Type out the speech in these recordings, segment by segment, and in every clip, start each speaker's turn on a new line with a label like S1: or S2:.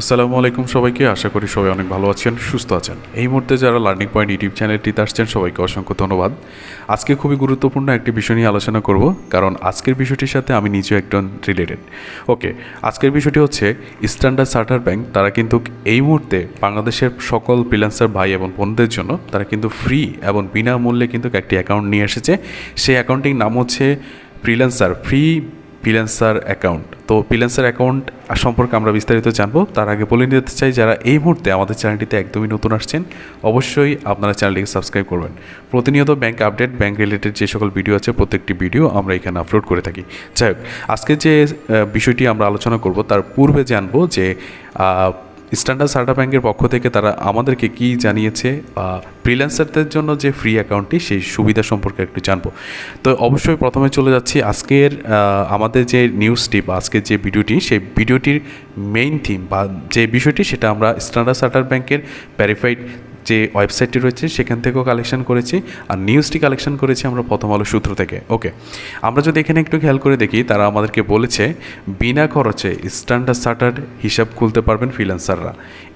S1: আসসালামু আলাইকুম সবাইকে, আশা করি সবাই অনেক ভালো আছেন, সুস্থ আছেন। এই মুহূর্তে যারা লার্নিং পয়েন্ট ইউটিউব চ্যানেলটিতে আসছেন, সবাইকে অসংখ্য ধন্যবাদ। আজকে খুবই গুরুত্বপূর্ণ একটি বিষয় নিয়ে আলোচনা করব, কারণ আজকের বিষয়টির সাথে আমি নিজেও একজন রিলেটেড ওকে, আজকের বিষয়টি হচ্ছে স্ট্যান্ডার্ড চার্টার ব্যাংক তারা কিন্তু এই মুহূর্তে বাংলাদেশের সকল ফ্রিল্যান্সার ভাই এবং বোনদের জন্য, তারা কিন্তু ফ্রি এবং বিনামূল্যে কিন্তু একটি অ্যাকাউন্ট নিয়ে এসেছে। সেই অ্যাকাউন্টটির নাম হচ্ছে ফ্রিল্যান্সার ফ্রি ফ্রিল্যান্সার অ্যাকাউন্ট তো পিলেন্সার অ্যাকাউন্ট সম্পর্কে আমরা বিস্তারিত জানব। তার আগে বলে নিতে চাই, যারা এই মুহূর্তে আমাদের চ্যানেলটিতে একদমই নতুন আসছেন, অবশ্যই আপনারা চ্যানেলটিকে সাবস্ক্রাইব করবেন। প্রতিনিয়ত ব্যাংক আপডেট ব্যাংক রিলেটেড যে সকল ভিডিও আছে, প্রত্যেকটি ভিডিও আমরা এখানে আপলোড করে থাকি। যাই হোক, আজকে যে বিষয়টি আমরা আলোচনা করব, তার পূর্বে জানব যে স্ট্যান্ডার্ড সার্টা ব্যাংকের পক্ষ থেকে তারা আমাদেরকে কি জানিয়েছে, বা ফ্রিল্যান্সারদের জন্য যে ফ্রি অ্যাকাউন্টটি সেই সুবিধা সম্পর্কে একটু জানব। তো অবশ্যই প্রথমে চলে যাচ্ছি আজকের আমাদের যে নিউজটি বা আজকের যে ভিডিওটি, সেই ভিডিওটির মেইন থিম বা যে বিষয়টি, সেটা আমরা স্ট্যান্ডার্ড সার্টার ব্যাংকের ভ্যারিফাইড যে ওয়েবসাইটটি রয়েছে, সেখান থেকেও কালেকশন করেছি আর নিউজটি কালেকশন করেছি আমরা প্রথম আলো সূত্র থেকে। ওকে, আমরা যদি এখানে একটু খেয়াল করে দেখি, তারা আমাদেরকে বলেছে, বিনা খরচে স্ট্যান্ডার্ড চার্টার্ড হিসাব খুলতে পারবেন ফ্রিল্যান্সাররা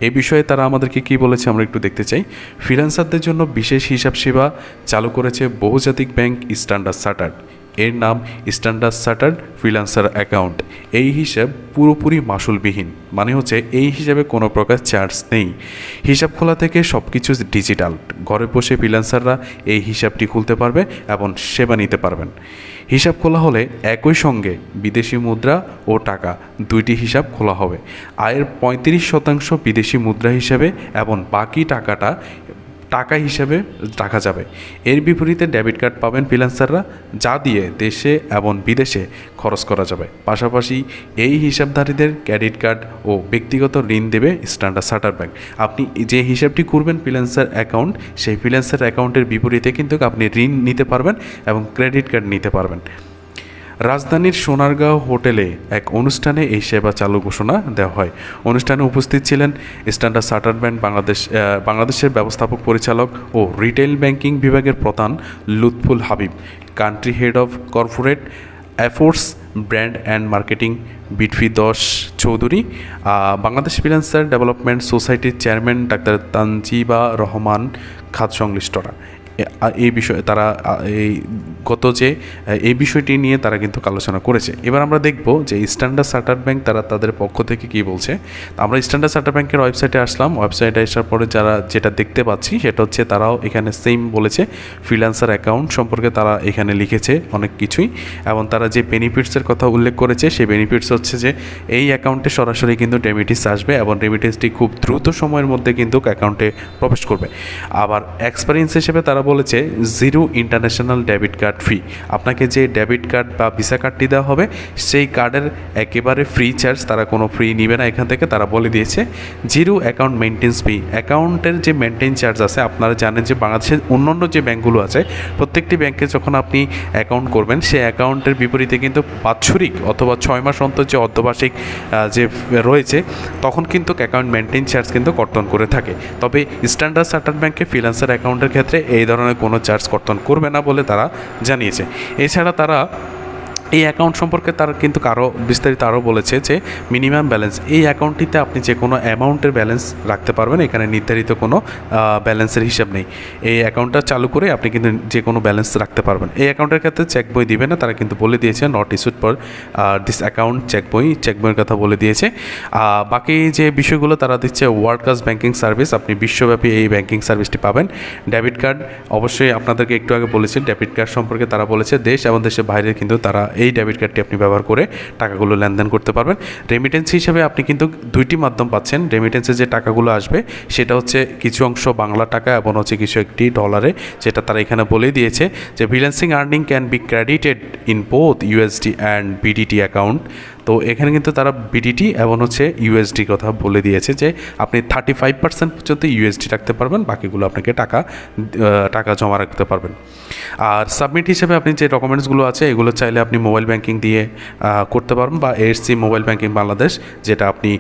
S1: এ বিষয়ে তারা আমাদেরকে কি বলেছে আমরা একটু দেখতে চাই। ফ্রিল্যান্সারদের জন্য বিশেষ হিসাব সেবা চালু করেছে বহুজাতিক ব্যাংক স্ট্যান্ডার্ড চার্টার্ড এর নাম স্ট্যান্ডার্ড চার্টার্ড ফ্রিল্যান্সার অ্যাকাউন্ট। এই হিসাব পুরোপুরি মাসুলবিহীন মানে হচ্ছে এই হিসাবে কোনো প্রকার চার্জ নেই। হিসাব খোলা থেকে সব কিছু ডিজিটাল। ঘরে বসে ফ্রিল্যান্সাররা এই হিসাবটি খুলতে পারবে এবং সেবা নিতে পারবেন। হিসাব খোলা হলে একই সঙ্গে বিদেশি মুদ্রা ও টাকা, দুইটি হিসাব খোলা হবে। আয়ের পঁয়ত্রিশ শতাংশ বিদেশি মুদ্রা হিসাবে এবং বাকি টাকাটা টাকা হিসেবে রাখা যাবে। এর বিপরীতে ডেবিট কার্ড পাবেন ফ্রিল্যান্সাররা, যা দিয়ে দেশে এবং বিদেশে খরচ করা যাবে। পাশাপাশি এই হিসাবধারীদের ক্রেডিট কার্ড ও ব্যক্তিগত ঋণ দেবে স্ট্যান্ডার্ড চার্টার ব্যাংক। আপনি যে হিসাবটি করবেন ফ্রিল্যান্সার অ্যাকাউন্ট, সেই ফ্রিল্যান্সার অ্যাকাউন্টের বিপরীতে কিন্তু আপনি ঋণ নিতে পারবেন এবং ক্রেডিট কার্ড নিতে পারবেন। রাজধানীর সোনারগাঁও হোটেলে এক অনুষ্ঠানে এই সেবা চালু ঘোষণা দেওয়া হয়। অনুষ্ঠানে উপস্থিত ছিলেন স্ট্যান্ডার্ড চার্টার্ড ব্যাংক বাংলাদেশ বাংলাদেশের ব্যবস্থাপক পরিচালক ও রিটেল ব্যাংকিং বিভাগের প্রধান Lutful Habib, country head of corporate affairs brand and marketing বিটফি দশ চৌধুরী বাংলাদেশ ফিনান্সার ডেভেলপমেন্ট সোসাইটির চেয়ারম্যান ডাক্তার তানজিবা রহমান খাত সংশ্লিষ্টরা। এই বিষয়ে তারা এই গত যে এই বিষয়টি নিয়ে তারা কিন্তু আলোচনা করেছে। এবার আমরা দেখব যে স্ট্যান্ডার্ড চার্টার্ড ব্যাংক তারা তাদের পক্ষ থেকে কি বলছে। আমরা স্ট্যান্ডার্ড চার্টার ব্যাংকের ওয়েবসাইটে আসলাম। ওয়েবসাইটে আসার পরে যারা যেটা দেখতে পাচ্ছি সেটা হচ্ছে তারাও এখানে সেম বলেছে, ফ্রিল্যান্সার অ্যাকাউন্ট সম্পর্কে তারা এখানে লিখেছে অনেক কিছুই। এবং তারা যে বেনিফিটসের কথা উল্লেখ করেছে, সেই বেনিফিটস হচ্ছে যে, এই অ্যাকাউন্টে সরাসরি কিন্তু রেমিটেন্স আসবে এবং রেমিটেন্সটি খুব দ্রুত সময়ের মধ্যে কিন্তু অ্যাকাউন্টে প্রবেশ করবে। আবার এক্সপিরিয়েন্স হিসেবে তারা বলেছে zero international debit card fee আপনাকে যে ডেবিট কার্ড বা ভিসা কার্ডটি দেওয়া হবে, সেই কার্ডের একেবারে ফ্রি চার্জ তারা কোনো ফ্রি নেবে না। এখান থেকে তারা বলে দিয়েছে জিরো অ্যাকাউন্ট মেনটেন্স ফি অ্যাকাউন্টের যে মেনটেন চার্জ আছে, আপনারা জানেন যে বাংলাদেশের অন্যান্য যে ব্যাঙ্কগুলো আছে, প্রত্যেকটি ব্যাংকে যখন আপনি অ্যাকাউন্ট করবেন, সেই অ্যাকাউন্টের বিপরীতে কিন্তু বাৎসরিক অথবা ছয় মাস অন্তর যে অর্ধবার্ষিক যে রয়েছে, তখন কিন্তু অ্যাকাউন্ট মেনটেন চার্জ কিন্তু কর্তন করে থাকে। তবে স্ট্যান্ডার্ড চার্টার্ড ব্যাংকে ফ্রিল্যান্সার অ্যাকাউন্টের ক্ষেত্রে এই ধরনের কোনো চার্জ কর্তন করবে না বলে তারা জানিয়েছে। এছাড়া তারা এই অ্যাকাউন্ট সম্পর্কে তার কিন্তু কারও বিস্তারিত আরও বলেছে যে মিনিমাম ব্যালেন্স এই অ্যাকাউন্টটিতে আপনি যে কোনো অ্যামাউন্টের ব্যালেন্স রাখতে পারবেন, এখানে নির্ধারিত কোনো ব্যালেন্সের হিসাব নেই। এই অ্যাকাউন্টটা চালু করে আপনি কিন্তু যে কোনো ব্যালেন্স রাখতে পারবেন। এই অ্যাকাউন্টের ক্ষেত্রে চেক বই দিবে না, তারা কিন্তু বলে দিয়েছে not issued for this account check বই চেক বইয়ের কথা বলে দিয়েছে। বাকি যে বিষয়গুলো তারা দিচ্ছে ওয়ার্ল্ড ব্যাংকিং সার্ভিস আপনি বিশ্বব্যাপী এই ব্যাংকিং সার্ভিসটি পাবেন। ডেবিট কার্ড অবশ্যই আপনাদেরকে একটু আগে বলেছি ডেবিট কার্ড সম্পর্কে তারা বলেছে, দেশ এবং দেশের বাইরে কিন্তু তারা এই ডেবিট কার্ডটি আপনি ব্যবহার করে টাকাগুলো লেনদেন করতে পারবেন। রেমিটেন্স হিসেবে আপনি কিন্তু দুইটি মাধ্যম পাচ্ছেন। রেমিটেন্সে যে টাকাগুলো আসবে, সেটা হচ্ছে কিছু অংশ বাংলা টাকা এবং হচ্ছে কিছু একটি ডলারে যেটা তারা এখানে বলেই দিয়েছে যে freelancing earning can be credited in both USD and BDT account তো এখানে কিন্তু তারা বিডিটি এবং হচ্ছে ইউএসডি কথা বলে দিয়েছে যে আপনি থার্টি ফাইভ পার্সেন্ট পর্যন্ত ইউএসডি রাখতে পারবেন, বাকিগুলো আপনাকে টাকা টাকা জমা রাখতে পারবেন। আর সাবমিট হিসেবে আপনি যে ডকুমেন্টসগুলো আছে, এগুলো চাইলে আপনি মোবাইল ব্যাংকিং দিয়ে করতে পারবেন বা এসসি মোবাইল ব্যাংকিং বাংলাদেশ যেটা আপনি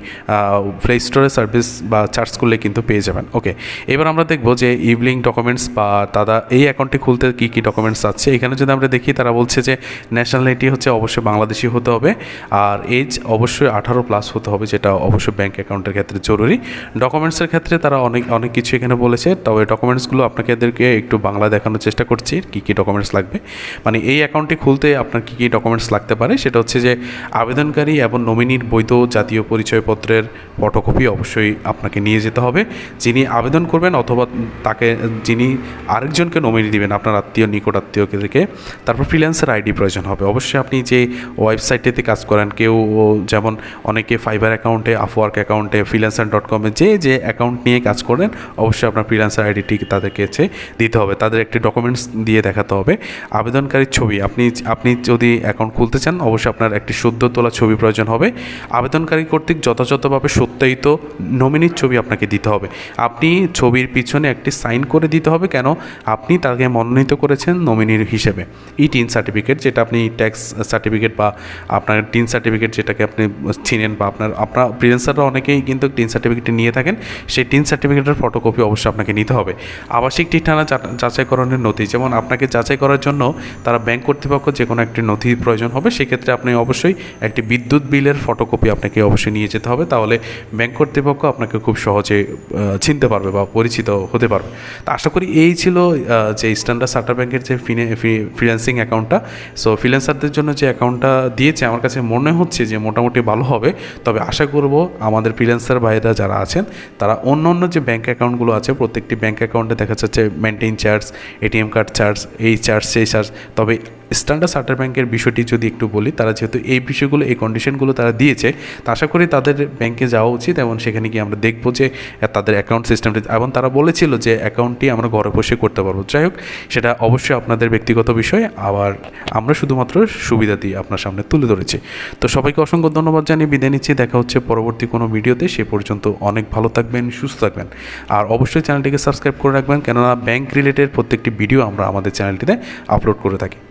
S1: প্লে স্টোরে সার্ভিস বা চার্জ করলে কিন্তু পেয়ে যাবেন। ওকে এবার আমরা দেখব যে ইভলিং ডকুমেন্টস বা তারা এই অ্যাকাউন্টটি খুলতে কী কী ডকুমেন্টস আছে। এখানে যদি আমরা দেখি, তারা বলছে যে ন্যাশনালিটি হচ্ছে অবশ্যই বাংলাদেশি হতে হবে। আর আর এজ অবশ্যই আঠারো প্লাস হতে হবে, যেটা অবশ্যই ব্যাঙ্ক অ্যাকাউন্টের ক্ষেত্রে জরুরি। ডকুমেন্টসের ক্ষেত্রে তারা অনেক অনেক কিছু এখানে বলেছে, তবে ডকুমেন্টসগুলো আপনাকে এদেরকে একটু বাংলা দেখানোর চেষ্টা করছি, কী কী ডকুমেন্টস লাগবে। মানে এই অ্যাকাউন্টটি খুলতে আপনার কী কী ডকুমেন্টস লাগতে পারে, সেটা হচ্ছে যে আবেদনকারী এবং নমিনির বৈধ জাতীয় পরিচয়পত্রের ফটোকপি অবশ্যই আপনাকে নিয়ে যেতে হবে। যিনি আবেদন করবেন অথবা তাকে, যিনি আরেকজনকে নমিনি দিবেন, আপনার আত্মীয়, নিকট আত্মীয়কে তারপর ফ্রিল্যান্সার আইডি প্রয়োজন হবে। অবশ্যই আপনি যে ওয়েবসাইটেতে কাজ করেন কেউ যেমন অনেকে ফাইবার অ্যাকাউন্টে আফওয়ার্ক অ্যাকাউন্টে ফ্রিল্যান্সার ডট কমে যে যে অ্যাকাউন্ট নিয়ে কাজ করেন, অবশ্যই আপনার ফ্রিল্যান্সার আইডিটি তাদেরকে দিতে হবে। তাদের একটি ডকুমেন্টস দিয়ে দেখাতে হবে। আবেদনকারীর ছবি, আপনি আপনি যদি অ্যাকাউন্ট খুলতে চান, অবশ্যই আপনার একটি সদ্য তোলা ছবি প্রয়োজন হবে। আবেদনকারী কর্তৃক যথাযথভাবে সত্যায়িত নমিনির ছবি আপনাকে দিতে হবে। আপনি ছবির পিছনে একটি সাইন করে দিতে হবে, কেন? আপনি তাকে মনোনীত করেছেন নমিনির হিসেবে। ই টিন সার্টিফিকেট যেটা আপনি ট্যাক্স সার্টিফিকেট বা আপনার টিন সার্টিফিকেট যেটাকে আপনি চিনেন বা আপনার আপনার ফ্রিলেন্সাররা অনেকেই কিন্তু টিন সার্টিফিকেটটি নিয়ে থাকেন। সেই টিন সার্টিফিকেটের ফটোকপি অবশ্যই আপনাকে নিতে হবে। আবাসিক ঠিকানা যাচাইকরণের নথি, যেমন আপনাকে যাচাই করার জন্য তারা ব্যাংক কর্তৃপক্ষ যে কোনো একটি নথি প্রয়োজন হবে, সেক্ষেত্রে আপনি অবশ্যই একটি বিদ্যুৎ বিলের ফটোকপি আপনাকে অবশ্যই নিয়ে যেতে হবে। তাহলে ব্যাংক কর্তৃপক্ষ আপনাকে খুব সহজে চিনতে পারবে বা পরিচিত হতে পারবে। তা আশা করি এই ছিল যে স্ট্যান্ডার্ড চার্টার ব্যাংকের যে ফিনে ফ্রিল্যান্সিং অ্যাকাউন্টটা সো ফ্রিল্যান্সারদের জন্য যে অ্যাকাউন্টটা দিয়েছে, আমার কাছে মনে হচ্ছে যে মোটামুটি ভালো হবে। তবে আশা করব আমাদের ফ্রিল্যান্সার ভাইয়েরা যারা আছেন, তারা অন্য অন্য যে ব্যাঙ্ক অ্যাকাউন্টগুলো আছে, প্রত্যেকটি ব্যাঙ্ক অ্যাকাউন্টে দেখা যাচ্ছে maintain charge ATM card charge এই চার্জ সেই চার্জ তবে স্ট্যান্ডার্ড চার্টার ব্যাংকের বিষয়টি যদি একটু বলি, তারা যেহেতু এই বিষয়গুলো, এই কন্ডিশনগুলো তারা দিয়েছে, তা আশা করি তাদের ব্যাংকে যাওয়া উচিত এবং সেখানে গিয়ে আমরা দেখব যে তাদের অ্যাকাউন্ট সিস্টেমটি এবং তারা বলেছিল যে অ্যাকাউন্টটি আমরা ঘরে বসে করতে পারব। যাই হোক, সেটা অবশ্যই আপনাদের ব্যক্তিগত বিষয়, আবার আমরা শুধুমাত্র সুবিধা দিয়ে আপনার সামনে তুলে ধরেছি। তো সবাইকে অসংখ্য ধন্যবাদ জানিয়ে বিদায় নিচ্ছি, দেখা হচ্ছে পরবর্তী কোনো ভিডিওতে, সে পর্যন্ত অনেক ভালো থাকবেন, সুস্থ থাকবেন। আর অবশ্যই চ্যানেলটিকে সাবস্ক্রাইব করে রাখবেন, কেননা ব্যাংক রিলেটেড প্রত্যেকটি ভিডিও আমরা আমাদের চ্যানেলটিতে আপলোড করে থাকি।